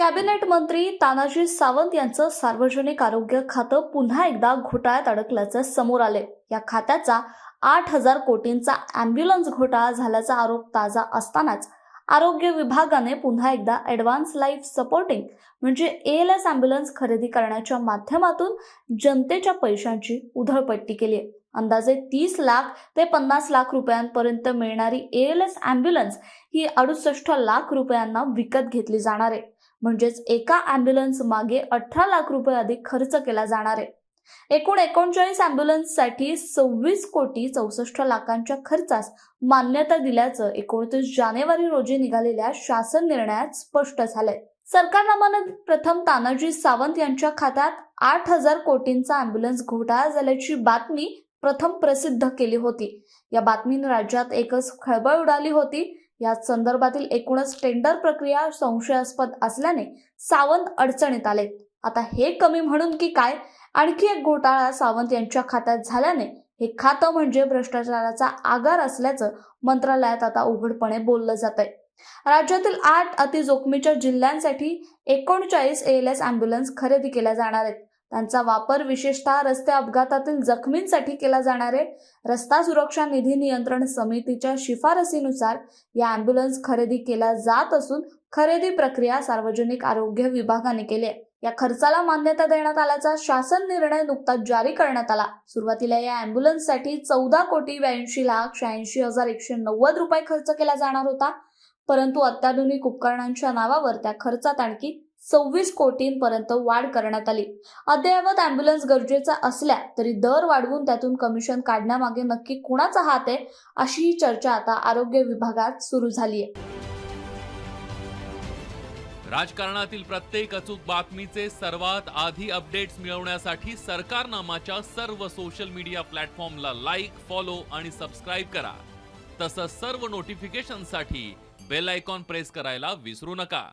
Cabinet मंत्री तानाजी सावंत यांचं सार्वजनिक आरोग्य खातं पुन्हा एकदा घोटाळ्यात अडकल्याचं समोर आले या खात्याचा आठ हजार कोटींचा अँब्युलन्स घोटाळा झाल्याचा आरोप ताजा असतानाच आरोग्य विभागाने पुन्हा एकदा ॲडव्हान्स लाईफ सपोर्टिंग म्हणजे एल एस अँब्युलन्स खरेदी करण्याच्या माध्यमातून जनतेच्या पैशांची उधळपट्टी केली आहे. अंदाजे तीस लाख ते पन्नास लाख रुपयांपर्यंत मिळणारी एल एस अँब्युलन्स ही अडुसष्ट लाख रुपयांना विकत घेतली जाणार आहे. म्हणजेच एका अँब्युलन्स मागे अठरा लाख रुपये अधिक खर्च केला जाणार आहे. एकूण एकोणचाळीस अँब्युलन्ससाठी सव्वीस कोटी चौसष्ट लाखांच्या खर्चास मान्यता दिल्याचं एकोणतीस जानेवारी रोजी निघालेल्या शासन निर्णयात स्पष्ट झालंय. सरकारनामानं प्रथम तानाजी सावंत यांच्या खात्यात आठ हजार कोटींचा अँब्युलन्स घोटाळा झाल्याची बातमी प्रथम प्रसिद्ध केली होती. या बातमीनं राज्यात एकच खळबळ उडाली होती. या संदर्भातील एकूणच टेंडर प्रक्रिया संशयास्पद असल्याने सावंत अडचणीत आले. आता हे कमी म्हणून की काय? आणखी एक घोटाळा सावंत यांच्या खात्यात झाल्याने हे खातं म्हणजे भ्रष्टाचाराचा आगार असल्याचं मंत्रालयात आता उघडपणे बोललं जात आहे राज्यातील आठ अतिजोखमीच्या जिल्ह्यांसाठी एकोणचाळीस एएलएस अँब्युलन्स खरेदी केल्या जाणार आहेत. त्यांचा वापर विशेषतः रस्ते अपघातातील जखमींसाठी केला जाणारे रस्ता सुरक्षा निधी नियंत्रण समितीच्या शिफारसीनुसार या अँब्युलन्स खरेदी केला जात असून खरेदी प्रक्रिया सार्वजनिक आरोग्य विभागाने केली आहे. या खर्चाला मान्यता देण्यात आल्याचा शासन निर्णय नुकताच जारी करण्यात आला. सुरुवातीला या अँब्युलन्ससाठी चौदा कोटी ब्याऐंशी लाख शहाऐंशी हजार एकशे नव्वद रुपये खर्च केला जाणार होता. परंतु अत्याधुनिक उपकरणांच्या नावावर त्या खर्चात आणखी सव्वीस कोटींपर्यंत वाढ करण्यात आली. अद्ययावत अँब्युलन्स गरजेचा असल्या तरी दर वाढवून त्यातून कमिशन काढण्यामागे नक्की कुणाचा हात आहे अशी ही चर्चा आता आरोग्य विभागात सुरू झाली आहे राजकारणातील प्रत्येक अचूक बातमीचे सर्वात आधी अपडेट्स मिळवण्यासाठी सरकारनामाच्या सर्व सोशल मीडिया प्लॅटफॉर्मला लाईक फॉलो आणि सबस्क्राईब करा. तसंच सर्व नोटिफिकेशनसाठी बेल आयकॉन प्रेस करायला विसरू नका.